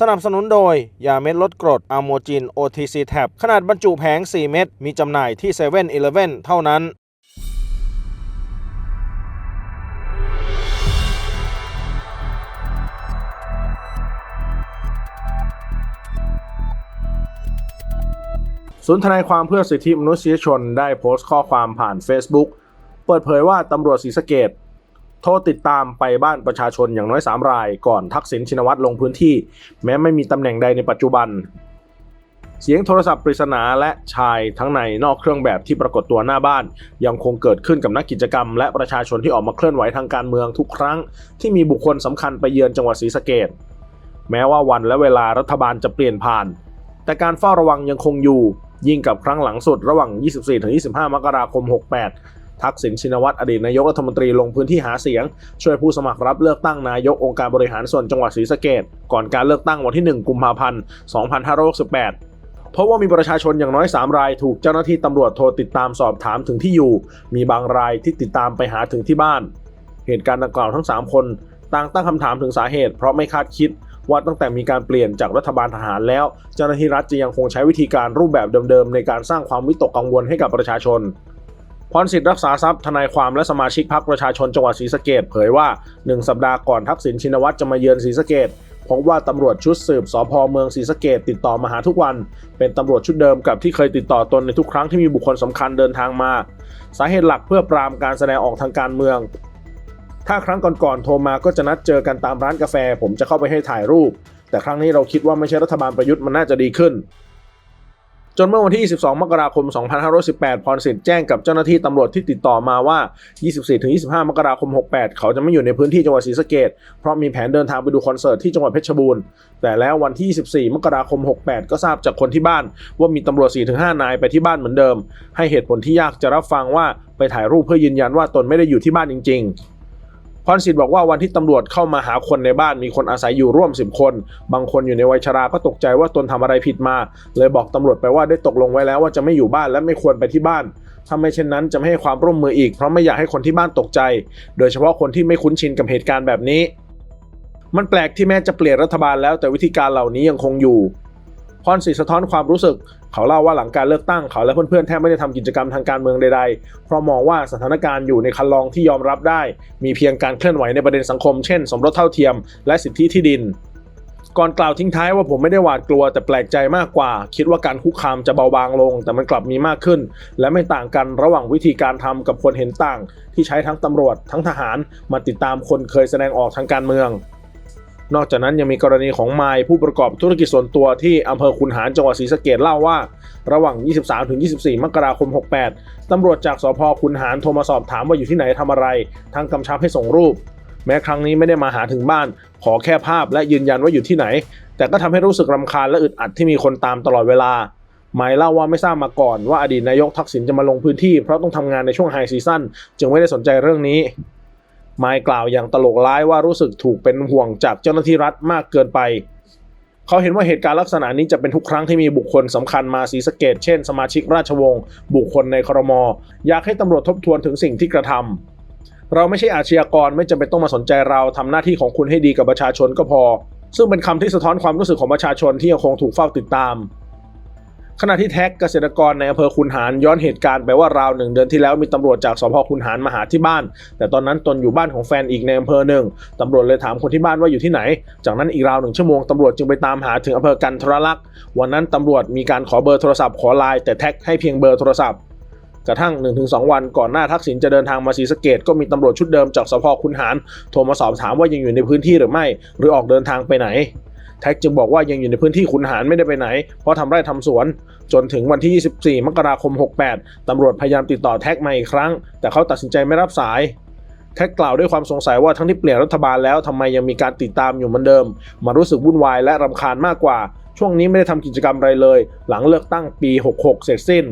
สนับสนุนโดย ยาเม็ดลดกรดอะโมจิน OTC Tab ขนาดบรรจุแผง 4 เม็ด มีจำหน่ายที่7 e เ e ่ e อเท่านั้น ศูนย์ทนายความเพื่อสิทธิมนุษยชนได้โพสต์ข้อความผ่าน Facebook เปิดเผยว่าตำรวจศรีสะเกด โทรติดตามไปบ้านประชาชนอย่างน้อย 3 ราย ก่อนทักษิณชินวัตรลงพื้นที่ แม้ไม่มีตำแหน่งใดในปัจจุบัน เสียงโทรศัพท์ปริศนาและชายทั้งในนอกเครื่องแบบที่ปรากฏตัวหน้าบ้าน ยังคงเกิดขึ้นกับนักกิจกรรม และประชาชนที่ออกมาเคลื่อนไหวทางการเมืองทุกครั้ง ที่มีบุคคลสำคัญไปเยือนจังหวัดศรีสะเกดแม้ว่าวันและเวลารัฐบาลจะเปลี่ยนผ่าน แต่การเฝ้าระวังยังคงอยู่ยิ่งกับครั้งหลังสุดระหว่าง 24-25 มกราคม 68 ทักษิณชินวัตรอดีตนายกรัฐมนตรีลงพื้นที่หาเสียง ช่วยผู้สมัครรับเลือกตั้งนายกองค์การบริหารส่วนจังหวัดศรีสะเกดก่อนการเลือกตั้งวันที่ 1 กุมภาพันธ์ 2568เพราะว่ามีประชาชนอย่างน้อย 3 รายถูกเจ้าหน้าที่ตำรวจโทรติดตามสอบถามถึงที่อยู่ มีบางรายที่ติดตามไปหาถึงที่บ้าน เหตุการณ์ดังกล่าวทั้ง 3 คนต่างตั้งคำถามถึงสาเหตุ เพราะไม่คาดคิดว่าตั้งแต่มีการเปลี่ยนจากรัฐบาลทหารแล้ว เจ้าหน้าที่รัฐจะยังคงใช้วิธีการรูปแบบเดิมๆในการสร้างความวิตกกังวลให้กับประชาชน พรสิทธิ์รักษาทรัพย์ทนายความและสมาชิกพรรคประชาชนจังหวัดศรีสะเกดเผยว่า 1 สัปดาห์ก่อนทักษิณชินวัตรจะมาเยือนศรีสะเกดพบว่าตำรวจชุดสืบสพเมืองศรีสะเกดติดต่อมาหาทุกวัน เป็นตำรวจชุดเดิมกับที่เคยติดต่อตนในทุกครั้งที่มีบุคคลสำคัญเดินทางมา สาเหตุหลักเพื่อปรามการแสดงออกทางการเมือง ถ้าครั้งก่อนๆโทรมาก็จะนัดเจอกันตามร้านกาแฟ ผมจะเข้าไปให้ถ่ายรูป แต่ครั้งนี้เราคิดว่าไม่ใช่รัฐบาลประยุทธ์มันน่าจะดีขึ้น จนเมื่อวันที่ 22 มกราคม 2518 พรสิทธิ์แจ้งกับเจ้าหน้าที่ตำรวจที่ติดต่อมาว่า 24-25 มกราคม 68 เขาจะไม่อยู่ในพื้นที่จังหวัดศรีสะเกดเพราะมีแผนเดินทางไปดูคอนเสิร์ตที่จังหวัดเพชรบูรณ์ แต่แล้ววันที่ 24 มกราคม 68 ก็ทราบจากคนที่บ้าน ว่ามีตำรวจ 4-5 นายไปที่บ้านเหมือนเดิม ให้เหตุผลที่ยากจะรับฟังว่าไปถ่ายรูปเพื่อยืนยันว่าตนไม่ได้อยู่ที่บ้านจริง ๆ พรสิทธิ์บอกว่าวันที่ตำรวจเข้ามาหาคนในบ้านมีคนอาศัยอยู่ร่วม 10 คน บางคนอยู่ในวัยชราก็ตกใจว่าตนทำอะไรผิดมา เลยบอกตำรวจไปว่าได้ตกลงไว้แล้วว่าจะไม่อยู่บ้านและไม่ควรไปที่บ้านถ้าไม่เช่นนั้นจะไม่ให้ความร่วมมืออีกเพราะไม่อยากให้คนที่บ้านตกใจ โดยเฉพาะคนที่ไม่คุ้นชินกับเหตุการณ์แบบนี้ มันแปลกที่แม้จะเปลี่ยนรัฐบาลแล้วแต่วิธีการเหล่านี้ยังคงอยู่ พรศิษย์สะท้อนความรู้สึก เขาเล่าว่าหลังการเลือกตั้งเขาและเพื่อนๆแทบไม่ได้ทำกิจกรรมทางการเมืองใดๆ เพราะมองว่าสถานการณ์อยู่ในคันลองที่ยอมรับได้ มีเพียงการเคลื่อนไหวในประเด็นสังคม เช่น สมรสเท่าเทียม และสิทธิที่ดิน ก่อนกล่าวทิ้งท้ายว่าผมไม่ได้หวาดกลัวแต่แปลกใจมากกว่า คิดว่าการคุกคามจะเบาบางลง แต่มันกลับมีมากขึ้น และไม่ต่างกันระหว่างวิธีการทำกับคนเห็นต่าง ที่ใช้ทั้งตำรวจ ทั้งทหารมาติดตามคนเคยแสดงออกทางการเมือง นอกจากนั้นยังมีกรณีของไมายผู้ประกอบธุรกิจส่วนตัวที่อำเภอคุนหารจังหวัดศรีสะเกดเล่าว่า ระหว่าง 23-24 มกราคม 68 ตำรวจจากสพคุนหารโทรมาสอบถามว่าอยู่ที่ไหนทำอะไรทางกำชับให้ส่งรูป แม้ครั้งนี้ไม่ได้มาหาถึงบ้าน ขอแค่ภาพและยืนยันว่าอยู่ที่ไหน แต่ก็ทำให้รู้สึกรำคาญและอึดอัดที่มีคนตามตลอดเวลาไมายเล่าว่าไม่ทราบมาก่อนว่าอดีตนายกทักษิณจะมาลงพื้นที่เพราะต้องทำงานในช่วงไฮซีซั่นจึงไม่ได้สนใจเรื่องนี้ ไมค์กล่าวอย่างตลกร้ายว่ารู้สึกถูกเป็นห่วงจากเจ้าหน้าที่รัฐมากเกินไป เขาเห็นว่าเหตุการณ์ลักษณะนี้จะเป็นทุกครั้งที่มีบุคคลสำคัญมาศรีสเกดเช่น สมาชิกราชวงศ์บุคคลในครม อยากให้ตำรวจทบทวนถึงสิ่งที่กระทำเราไม่ใช่อาชญากรไม่จำเป็นต้องมาสนใจเราทำหน้าที่ของคุณให้ดีกับประชาชนก็พอ ซึ่งเป็นคำที่สะท้อนความรู้สึกของประชาชนที่ยังคงถูกเฝ้าติดตาม ขณะที่แท็กเกษตรกรในอำเภอคุนหารย้อนเหตุการณ์ไปว่าราวหนึ่งเดือนที่แล้วมีตำรวจจากสพคุนหารมาหาที่บ้าน แต่ตอนนั้นตนอยู่บ้านของแฟนอีกในอำเภอหนึ่งตำรวจเลยถามคนที่บ้านว่าอยู่ที่ไหน จากนั้นอีกราวหนึ่งชั่วโมงตำรวจจึงไปตามหาถึงอำเภอกันทรลักษณ์วันนั้นตำรวจมีการขอเบอร์โทรศัพท์ขอไลน์แต่แท็กให้เพียงเบอร์โทรศัพท์กระทั่ง 1-2 วันก่อนหน้าทักษิณจะเดินทางมาศรีสะเกดก็มีตำรวจชุดเดิมจากสพคุนหารโทรมาสอบถามว่ายังอยู่ในพื้นที่หรือไม่ หรือออกเดินทางไปไหน แท็กจึงบอกว่ายังอยู่ในพื้นที่ขุนหารไม่ได้ไปไหน เพราะทำไร่ทำสวน จนถึงวันที่ 24 มกราคม 68ตำรวจพยายามติดต่อแท็กมาอีกครั้ง แต่เขาตัดสินใจไม่รับสายแท็กกล่าวด้วยความสงสัยว่าทั้งที่เปลี่ยนรัฐบาลแล้วทำไมยังมีการติดตามอยู่เหมือนเดิม มารู้สึกวุ่นวายและรำคาญมากกว่า ช่วงนี้ไม่ได้ทำกิจกรรมอะไรเลย หลังเลือกตั้งปี 66 เสร็จสิ้น